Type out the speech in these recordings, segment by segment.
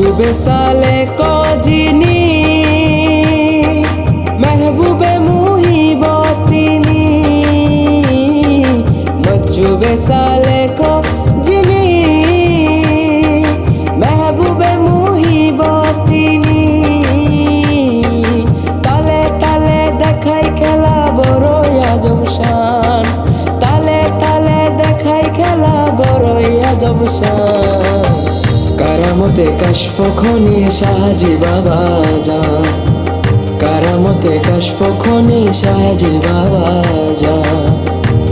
মজুবে সালে কজিনি মেহবুবে মুহিবতিনি মজুবে সালে কজিনি মেহবুবে মুহিবতিনি তালে তালে দেখাই খেলা বড়ই আজব শান তালে তালে দেখাই খেলা বড়ই আজব শান কারামতে কাশফ খনি শাহজি বাবা যান কারামতে কাশফ খনি শাহজি বাবা যান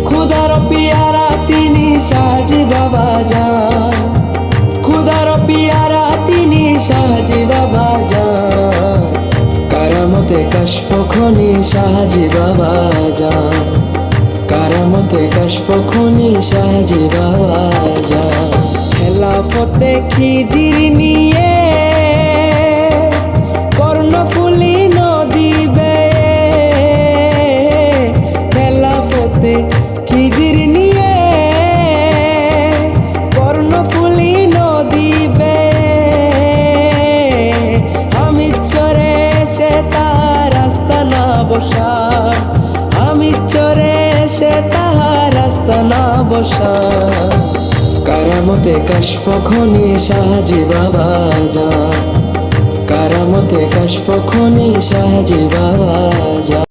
খুদার পিয়ারা তিনি শাহজি বাবা যান খুদার পিয়ারা তিনি শাহজি বাবা যান কারামতে কাশফ খনি শাহজি বাবা যান কারামতে কাশফ খনি শাহজি বাবা যান খেলাফতে খিজির নিয়ে, কর্ণফুলি নদী বেয়ে খেলাফতে খিজির নিয়ে, কর্ণফুলি নদী বেয়ে। আমি চরে সে তার রাস্তা না বসা আমি চরে সে তাহার রাস্তা না বসা কারামতে কাশফ খনি সাহাজি বাবা যা। কারামতে কাশফ খনি সাহাজি বাবা যান